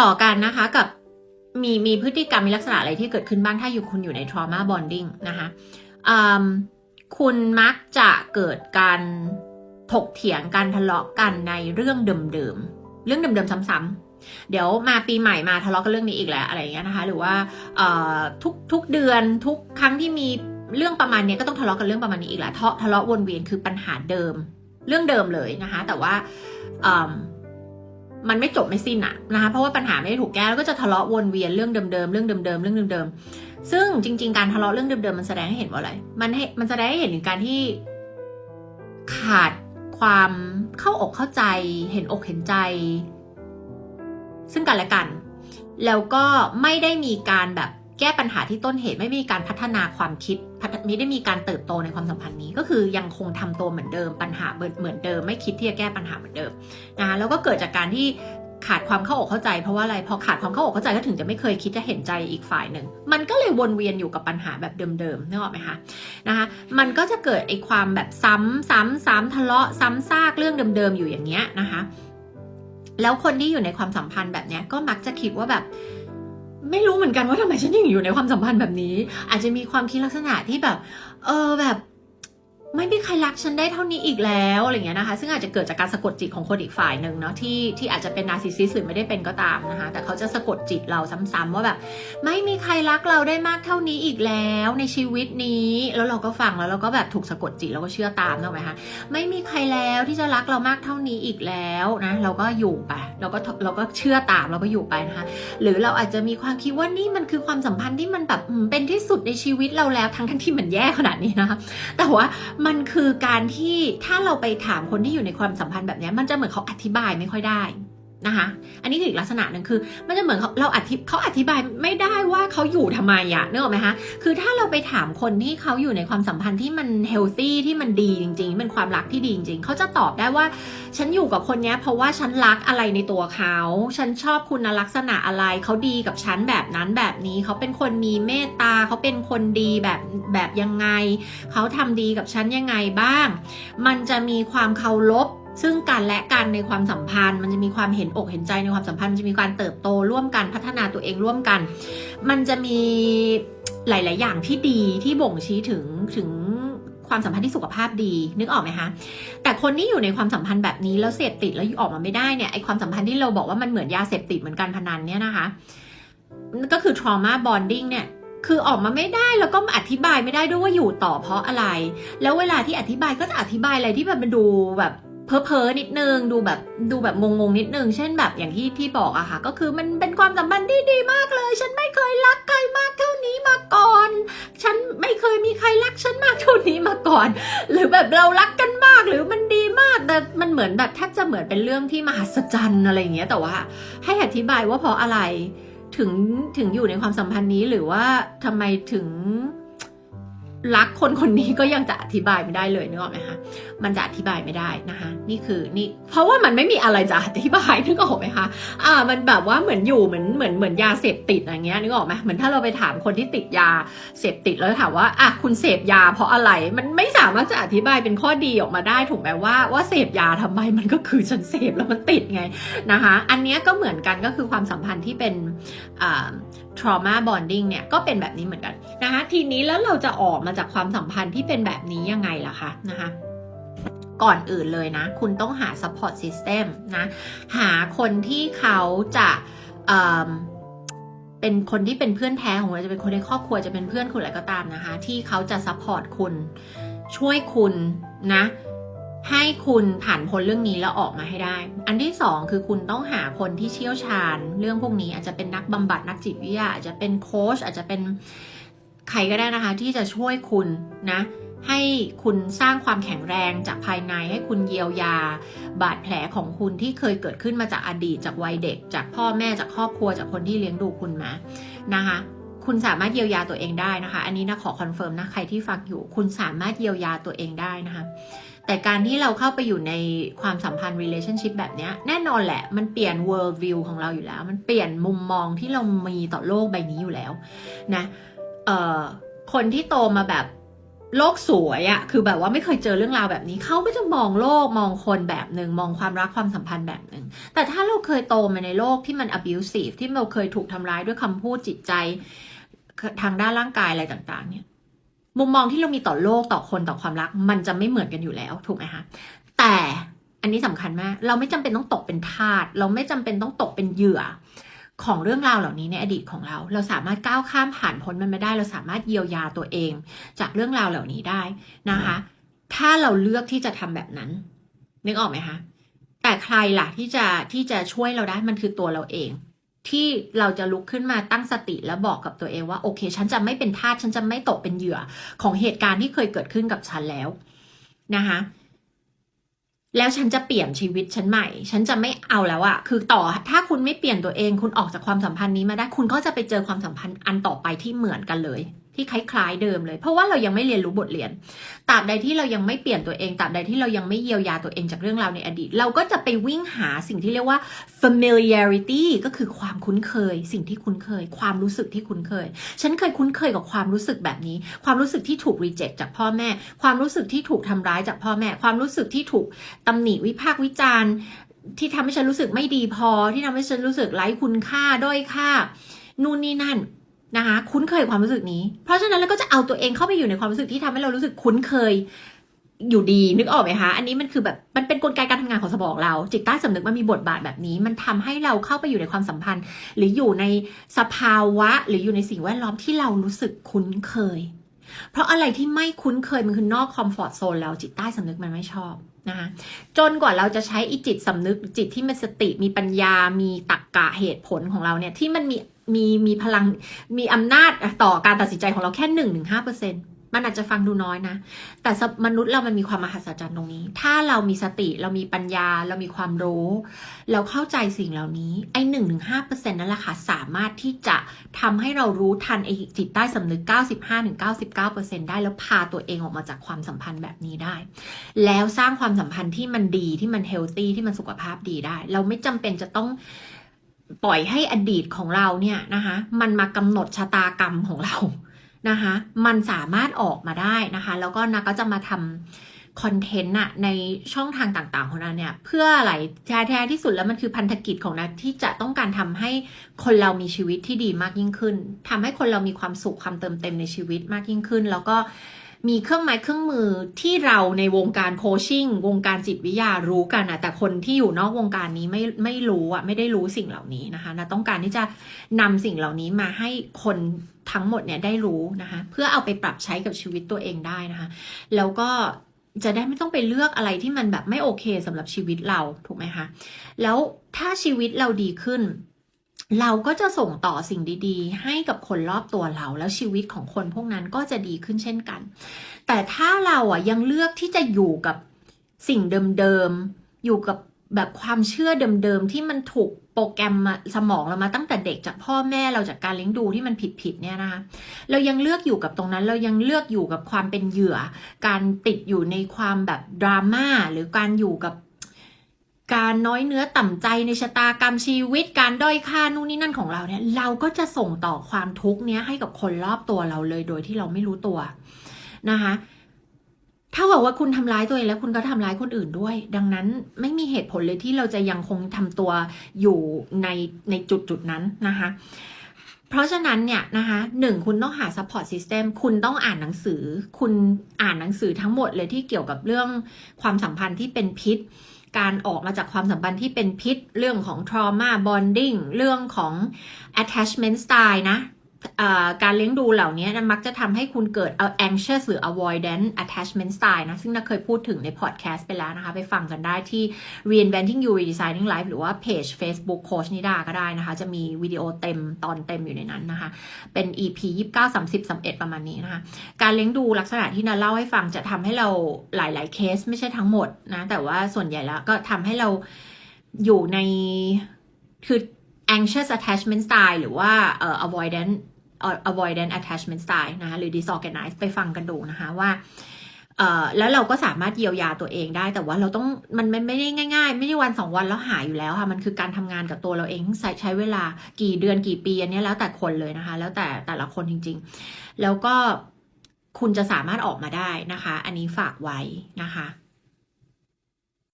ต่อกันนะคะกับมีมีพฤติกรรมมีลักษณะอะไรที่เกิดขึ้นบ้างถ้าอยู่คุณอยู่ใน trauma bonding นะคะคุณมักจะเกิดการถกเถียงการทะเลาะกันในเรื่องเดิมๆเรื่องเดิมๆซ้ำๆเดี๋ยวมาปีใหม่มาทะเลาะกันเรื่องนี้อีกแล้วอะไรอย่างเงี้ยนะคะ หรือว่าทุกทุกเดือนทุกครั้งที่มีเรื่องประมาณนี้ก็ต้องทะเลาะกันเรื่องประมาณนี้อีกและทะทะเลาะวนเวียนคือปัญหาเดิม เรื่องเดิมเลยนะคะ แต่ว่า มันไม่จบไม่สิ้นอะนะคะเพราะว่าปัญหาไม่ได้ถูกแก้แล้วก็จะทะเลาะวนเวียนเรื่องเดิมๆเรื่องเดิมๆเรื่องเดิมๆซึ่งจริง ๆ การทะเลาะเรื่องเดิมๆมันแสดงให้เห็นว่าอะไร มันให้มันแสดงให้เห็นถึงการที่ขาดความเข้าอกเข้าใจ เห็นอกเห็นใจ ซึ่งกันและกัน แล้วก็ไม่ได้มีการแบบ แก้ปัญหาที่ต้นเหตุไม่มีการพัฒนาความคิดไม่ได้มีการเติบโตในความสัมพันธ์นี้ ก็คือยังคงทำตัวเหมือนเดิมปัญหาเหมือนเดิม ไม่คิดที่จะแก้ปัญหาเหมือนเดิมนะคะแล้วก็เกิดจากการที่ขาดความเข้าอกเข้าใจเพราะว่าอะไรพอขาดความเข้าอกเข้าใจก็ถึงจะไม่เคยคิดจะเห็นใจอีกฝ่ายหนึ่งมันก็เลยวนเวียนอยู่กับปัญหาแบบเดิมๆนึกออกไหมคะนะคะ มันก็จะเกิดไอ้ความแบบซ้ำซ้ำซ้ำทะเลาะซ้ำซากเรื่องเดิมๆอยู่อย่างเงี้ยนะคะ แล้วคนที่อยู่ในความสัมพันธ์แบบเนี้ยก็มักจะคิดว่าแบบ ไม่รู้เหมือนกันว่าทำไมฉันยังอยู่ในความสัมพันธ์แบบนี้ อาจจะมีความคิดลักษณะที่แบบ เออแบบ ไม่มีใครรักฉันได้เท่านี้อีกแล้วอะไรเงี้ยนะคะ ซึ่งอาจจะเกิดจากการสะกดจิตของคนอีกฝ่ายหนึ่งเนาะที่ที่อาจจะเป็นนาซิซิสหรือไม่ได้เป็นก็ตามนะคะ แต่เขาจะสะกดจิตเราซ้ำๆว่าแบบ ไม่มีใครรักเราได้มากเท่านี้อีกแล้วในชีวิตนี้ แล้วเราก็ฟังแล้วเราก็แบบถูกสะกดจิตเราก็เชื่อตามถูกไหมคะไม่มีใครแล้วที่จะรักเรามากเท่านี้อีกแล้วนะเราก็อยู่ไปเราก็เราก็เชื่อตามเราก็อยู่ไปนะคะ หรือเราอาจจะมีความคิดว่านี่มันคือความสัมพันธ์ที่มันแบบเป็นที่สุดในชีวิตเราแล้วทั้งทั้งที่มันแย่ขนาดนี้นะคะแต่ว่ามันคือการที่ถ้าเราไปถามคนที่อยู่ในความสัมพันธ์แบบนี้มันจะเหมือนเขาอธิบายไม่ค่อยได้ นะคะ อันนี้คืออีกลักษณะหนึ่งคือ มันจะเหมือนเขาเราอธิเขาอธิบายไม่ได้ว่าเขาอยู่ทำไมอะนึกออกไหมคะคือถ้าเราไปถามคนที่เขาอยู่ในความสัมพันธ์ที่มันเฮลตี้ที่มันดีจริงๆเป็นความรักที่ดีจริงๆเขาจะตอบได้ว่า ฉันอยู่กับคนนี้เพราะว่าฉันรักอะไรในตัวเขา ฉันชอบคุณลักษณะอะไรเขาดีกับฉันแบบนั้นแบบนี้เขาเป็นคนมีเมตตาเขาเป็นคนดีแบบแบบยังไงเขาทำดีกับฉันยังไงบ้าง มันจะมีความเคารพ ซึ่งกันและกันในความสัมพันธ์ มันจะมีความเห็นอกเห็นใจในความสัมพันธ์มันจะมีการเติบโตร่วมกันพัฒนาตัวเองร่วมกัน มันจะมีหลาย ๆ อย่างที่ดีที่บ่งชี้ถึงถึงความสัมพันธ์ที่สุขภาพดีนึกออกไหมคะแต่คนที่อยู่ในความสัมพันธ์แบบนี้แล้วเสพติดแล้วออกมาไม่ได้เนี่ยไอความสัมพันธ์ที่เราบอกว่ามันเหมือนยาเสพติดเหมือนการพนันเนี่ยนะคะ ก็คือ trauma bonding เนี่ยคือออกมาไม่ได้แล้วก็อธิบายไม่ได้ด้วยว่าอยู่ต่อเพราะอะไร แล้วเวลาที่อธิบายก็จะอธิบายอะไรที่แบบมันดูแบบ เพ้อเพ้อๆนิดนึงดูแบบดูแบบงงๆนิดนึง เช่นแบบอย่างที่ที่บอกอะค่ะ ก็คือมันเป็นความสัมพันธ์ที่ดีมากเลย ฉันไม่เคยรักใครมากเท่านี้มาก่อน ฉันไม่เคยมีใครรักฉันมากเท่านี้มาก่อน หรือแบบเรารักกันมากหรือมันดีมากแต่มันเหมือนแบบแทบจะเหมือนเป็นเรื่องที่มหัศจรรย์อะไรอย่างเงี้ยแต่ว่า ให้อธิบายว่าเพราะอะไร ถึงถึงอยู่ในความสัมพันธ์นี้หรือว่าทำไมถึง รักคนคนนี้ก็ยังจะอธิบายไม่ได้เลยนึกออกไหมคะ มันจะอธิบายไม่ได้นะคะ นี่คือนี่ เพราะว่ามันไม่มีอะไรจะอธิบายนึกออกไหมคะ อ่า มันแบบว่าเหมือนอยู่เหมือนเหมือนเหมือนยาเสพติดอะไรเงี้ยนึกออกไหมเหมือนถ้าเราไปถามคนที่ติดยาเสพติดแล้วถามว่าอะคุณเสพยา เพราะอะไร มันไม่สามารถจะอธิบายเป็นข้อดีออกมาได้ถูกไหมว่าว่าเสพยาทำไมมันก็คือฉันเสพแล้วมันติดไงนะคะ อันนี้ก็เหมือนกันก็คือความสัมพันธ์ที่เป็นอ่า trauma bonding เนี่ยก็เป็นแบบนี้เหมือนกันนะคะทีนี้แล้วเราจะออกมาจากความสัมพันธ์ที่เป็นแบบนี้ยังไงล่ะคะนะคะก่อนอื่นเลยนะ คุณต้องหา support system นะ หาคนที่เขาจะเเป็นคนที่เป็นเพื่อนแท้ของเราจะเป็นคนในครอบครัวจะเป็นเพื่อนคุณอะไรก็ตามนะคะ ที่เขาจะ support คุณ ช่วยคุณนะ ให้คุณผ่านพ้นเรื่องนี้แล้วออกมาให้ได้ อันที่สองคือคุณต้องหาคนที่เชี่ยวชาญ เรื่องพวกนี้อาจจะเป็นนักบำบัดนักจิตวิทยาอาจจะเป็นโค้ชอาจจะเป็น ใครก็ได้นะคะที่จะช่วยคุณนะให้คุณสร้างความแข็งแรงจากภายในให้คุณเยียวยา บาดแผลของคุณที่เคยเกิดขึ้นมาจากอดีตจากวัยเด็ก จากพ่อแม่จากครอบครัวจากคนที่เลี้ยงดูคุณมานะคะคุณสามารถเยียวยาตัวเองได้นะคะ อันนี้นะขอคอนเฟิร์มนะใครที่ฟังอยู่ คุณสามารถเยียวยาตัวเองได้นะคะ แต่การที่เราเข้าไปอยู่ในความสัมพันธ์ relationship แบบนี้แน่นอนแหละ มันเปลี่ยน world view ของเราอยู่แล้ว มันเปลี่ยนมุมมองที่เรามีต่อโลกใบนี้อยู่แล้วนะ เอ่อคนที่โตมาแบบโลกสวยอะคือแบบว่าไม่เคยเจอเรื่องราวแบบนี้เขาก็จะมองโลกมองคนแบบหนึ่งมองความรักความสัมพันธ์แบบหนึ่งแต่ถ้าเราเคยโตมาในโลกที่มัน abusive ที่เราเคยถูกทำร้ายด้วยคำพูดจิตใจ ทางด้านร่างกายอะไรต่าง ๆ เนี่ย มุมมองที่เรามีต่อโลกต่อคนต่อความรัก มันจะไม่เหมือนกันอยู่แล้วถูกไหมคะแต่อันนี้สำคัญมาก เราไม่จำเป็นต้องตกเป็นทาส เราไม่จำเป็นต้องตกเป็นเหยื่อ ของเรื่องราวเหล่านี้ในอดีตของเรา เราสามารถก้าวข้ามผ่านพ้นมันไม่ได้ เราสามารถเยียวยาตัวเอง จากเรื่องราวเหล่านี้ได้นะคะ ถ้าเราเลือกที่จะทำแบบนั้นนึกออกไหมคะแต่ใครล่ะที่จะที่จะช่วยเราได้มันคือตัวเราเอง ที่เราจะลุกขึ้นมาตั้งสติแล้วบอกกับตัวเองว่าโอเค ฉันจะไม่เป็นทาสฉันจะไม่ตกเป็นเหยื่อของเหตุการณ์ที่เคยเกิดขึ้นกับฉันแล้วนะคะ แล้วฉันจะเปลี่ยนชีวิตฉันใหม่ ฉันจะไม่เอาแล้วอะคือต่อถ้าคุณไม่เปลี่ยนตัวเอง คุณออกจากความสัมพันธ์นี้มาได้ คุณก็จะไปเจอความสัมพันธ์อันต่อไปที่เหมือนกันเลย ที่คล้ายๆเดิมเลย เพราะว่าเรายังไม่เรียนรู้บทเรียนตราบใดที่เรายังไม่เปลี่ยนตัวเองตราบใดที่เรายังไม่เยียวยาตัวเองจากเรื่องราวในอดีต เราก็จะไปวิ่งหาสิ่งที่เรียกว่า familiarity ก็คือความคุ้นเคย สิ่งที่คุ้นเคย ความรู้สึกที่คุ้นเคย ฉันเคยคุ้นเคยกับความรู้สึกแบบนี้ ความรู้สึกที่ถูก reject จากพ่อแม่ ความรู้สึกที่ถูกทำร้ายจากพ่อแม่ ความรู้สึกที่ถูกตำหนิวิพากษ์วิจารณ์ ที่ทำให้ฉันรู้สึกไม่ดีพอ ที่ทำให้ฉันรู้สึกไร้คุณค่าด้อยค่านู่นนี่นั่น นะคะคุ้นเคยความรู้สึกนี้ เพราะฉะนั้นเราก็จะเอาตัวเองเข้าไปอยู่ในความรู้สึกที่ทำให้เรารู้สึกคุ้นเคยอยู่ดีนึกออกไหมคะอันนี้มันคือแบบมันเป็นกลไกการทำงานของสมองเรา จิตใต้สำนึกมันมีบทบาทแบบนี้ มันทำให้เราเข้าไปอยู่ในความสัมพันธ์ หรืออยู่ในสภาวะ หรืออยู่ในสิ่งแวดล้อมที่เรารู้สึกคุ้นเคย เพราะอะไรที่ไม่คุ้นเคยมันคือนอกคอมฟอร์ทโซนแล้วจิตใต้สำนึกมันไม่ชอบนะคะจนกว่าเราจะใช้อีจิตสำนึกจิตที่มีสติมีปัญญา มีตรรกกะเหตุผลของเราเนี่ยที่มันมี มีมีพลังมีอำนาจต่อการตัดสินใจของเราแค่หนึ่งถึงห้าเปอร์เซ็นต์มันอาจจะฟังดูน้อยนะ แต่มนุษย์เรามันมีความมหัศจรรย์ตรงนี้ ถ้าเรามีสติเรามีปัญญา เรามีความรู้ เราเข้าใจสิ่งเหล่านี้ ไอ้หนึ่งถึงห้าเปอร์เซ็นต์นั่นแหละค่ะ สามารถที่จะทำให้เรารู้ทันไอ้จิตใต้สำนึกเก้าสิบห้าถึงเก้าสิบเก้าเปอร์เซ็นต์ได้ แล้วพาตัวเองออกมาจากความสัมพันธ์แบบนี้ได้ แล้วสร้างความสัมพันธ์ที่มันดีที่มันเฮลตี้ที่มันสุขภาพดีได้ เราไม่จำเป็นจะต้อง ปล่อยให้อดีตของเราเนี่ยนะคะ มันมากำหนดชะตากรรมของเรานะคะ มันสามารถออกมาได้นะคะ แล้วก็นาก็จะมาทำคอนเทนต์อะในช่องทางต่างๆ ของนาเนี่ย เพื่ออะไรแท้แท้ที่สุดแล้วมันคือพันธกิจของนาที่จะต้องการทำให้คนเรามีชีวิตที่ดีมากยิ่งขึ้นทำให้คนเรามีความสุขความเติมเต็มในชีวิตมากยิ่งขึ้น แล้วก็ มีเครื่องไม้เครื่องมือที่เราในวงการโคชชิ่งวงการจิตวิทยารู้กันอะแต่คนที่อยู่นอกวงการนี้ไม่ไม่รู้อะไม่ได้รู้สิ่งเหล่านี้นะคะนาต้องการที่จะนำสิ่งเหล่านี้มาให้คนทั้งหมดเนี่ยได้รู้นะคะเพื่อเอาไปปรับใช้กับชีวิตตัวเองได้นะคะแล้วก็จะได้ไม่ต้องไปเลือกอะไรที่มันแบบไม่โอเคสำหรับชีวิตเราถูกไหมคะแล้วถ้าชีวิตเราดีขึ้น เราก็จะส่งต่อสิ่งดีๆ ให้กับคนรอบตัวเรา แล้วชีวิตของคนพวกนั้นก็จะดีขึ้นเช่นกัน แต่ถ้าเราอะยังเลือกที่จะอยู่กับสิ่งเดิมๆ อยู่กับแบบความเชื่อเดิมๆ ที่มันถูกโปรแกรมมาสมองเรามาตั้งแต่เด็กจากพ่อแม่เราจากการเลี้ยงดูที่มันผิดๆเนี่ยนะคะเรายังเลือกอยู่กับตรงนั้นเรายังเลือกอยู่กับความเป็นเหยื่อ การติดอยู่ในความแบบดราม่าหรือการอยู่กับ การน้อยเนื้อต่ำใจในชะตากรรมชีวิต การด้อยค่านู่นนี่นั่นของเราเนี่ย เราก็จะส่งต่อความทุกข์เนี้ยให้กับคนรอบตัวเราเลยโดยที่เราไม่รู้ตัวนะคะถ้าบอกว่าคุณทำร้ายตัวเองแล้วคุณก็ทำร้ายคนอื่นด้วย ดังนั้นไม่มีเหตุผลเลยที่เราจะยังคงทำตัวอยู่ในในจุดจุดนั้นนะคะเพราะฉะนั้นเนี่ยนะคะหนึ่งคุณต้องหา support system คุณต้องอ่านหนังสือ คุณอ่านหนังสือทั้งหมดเลยที่เกี่ยวกับเรื่องความสัมพันธ์ที่เป็นพิษ การออกมาจากความสัมพันธ์ที่เป็นพิษ เรื่องของ trauma bonding เรื่องของ attachment style นะ การเลี้ยงดูเหล่านี้มักจะทำให้คุณเกิด anxious หรือ avoidant attachment style นะ ซึ่งน่าเคยพูดถึงในพอดแคสต์ไปแล้วนะคะ ไปฟังกันได้ที่ reinventing you redesigning life หรือว่าเพจ Facebook Coach นิดาก็ได้นะคะ จะมีวิดีโอเต็มตอนเต็มอยู่ในนั้นนะคะ เป็น EP 29 30 31 ประมาณนี้นะคะ การเลี้ยงดูลักษณะที่นาเล่าให้ฟังจะทำให้เราหลาย ๆ เคสไม่ใช่ทั้งหมดนะ แต่ว่าส่วนใหญ่แล้วก็ทำให้เราอยู่ในคือ anxious attachment style หรือว่า uh, avoidant avoidant attachment style นะคะหรือ disorganized ไปฟังกันดูนะคะว่าแล้วเราก็สามารถเยียวยาตัวเองได้ แต่ว่าเราต้องมันไม่ได้ง่ายๆ ไม่ได้วันสองวันแล้วหายอยู่แล้วค่ะมันคือการทำงานกับตัวเราเองใช้ใช้เวลากี่เดือนกี่ปีอันนี้แล้วแต่คนเลยนะคะ แล้วแต่แต่ละคนจริง ๆ แล้วก็คุณจะสามารถออกมาได้นะคะ อันนี้ฝากไว้นะคะ